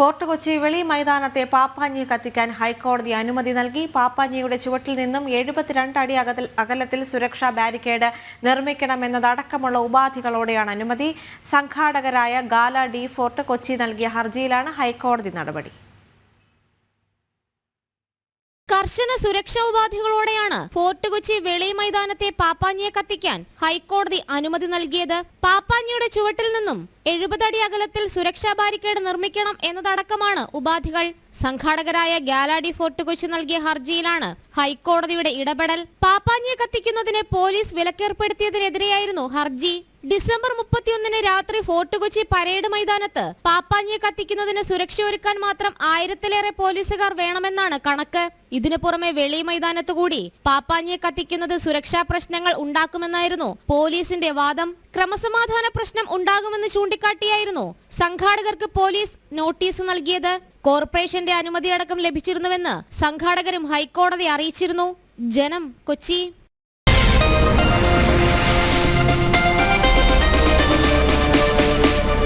Fort Kochi വെളി മൈതാനത്തെ പാപ്പാഞ്ഞി കത്തിക്കാൻ ഹൈക്കോടതി അനുമതി നൽകി. പാപ്പാഞ്ഞിയുടെ ചുവട്ടിൽ നിന്നും എഴുപത്തിരണ്ട് അടി അകലത്തിൽ സുരക്ഷാ ബാരിക്കേഡ് നിർമ്മിക്കണമെന്നതടക്കമുള്ള ഉപാധികളോടെയാണ് അനുമതി. സംഘാടകരായ ഗാല ഡി ഫോർട്ട് കൊച്ചി നൽകിയ ഹർജിയിലാണ് ഹൈക്കോടതി നടപടി. കർശന സുരക്ഷാ ഉപാധികളോടെയാണ് ഫോർട്ട് കൊച്ചി വെളി മൈതാനത്തെ പാപ്പാഞ്ഞിയെ കത്തിക്കാൻ ഹൈക്കോടതി അനുമതി നൽകിയത്. പാപ്പാഞ്ഞിയുടെ ചുവട്ടിൽ നിന്നും എഴുപതടി അകലത്തിൽ സുരക്ഷാ ബാരിക്കേഡ് നിർമ്മിക്കണം എന്നതടക്കമാണ് ഉപാധികൾ. സംഘാടകരായ ഗാലാഡി ഫോർട്ട് കൊച്ചി നൽകിയ ഹർജിയിലാണ് ഹൈക്കോടതിയുടെ ഇടപെടൽ. പാപ്പാഞ്ഞിയെ കത്തിക്കുന്നതിന് പോലീസ് വിലക്കേർപ്പെടുത്തിയതിനെതിരെയായിരുന്നു ഹർജി. ഡിസംബർ മുപ്പത്തിയൊന്നിന് രാത്രി ഫോർട്ട് കൊച്ചി പരേഡ് മൈതാനത്ത് പാപ്പാഞ്ഞിയെ കത്തിക്കുന്നതിന് സുരക്ഷ ഒരുക്കാൻ മാത്രം ആയിരത്തിലേറെ പോലീസുകാർ വേണമെന്നാണ് കണക്ക്. ഇതിനു പുറമെ വെളി മൈതാനത്തു കൂടി പാപ്പാഞ്ഞിയെ കത്തിക്കുന്നത് സുരക്ഷാ പ്രശ്നങ്ങൾ ഉണ്ടാക്കുമെന്നായിരുന്നു പോലീസിന്റെ വാദം. ക്രമസമാധാന പ്രശ്നം ഉണ്ടാകുമെന്ന് ചൂണ്ടിക്കാട്ടിയായിരുന്നു സംഘാടകർക്ക് പോലീസ് നോട്ടീസ് നൽകിയത്. കോർപ്പറേഷന്റെ അനുമതിയടക്കം ലഭിച്ചിരുന്നുവെന്ന് സംഘാടകരും ഹൈക്കോടതി അറിയിച്ചിരുന്നു. ജനം കൊച്ചി.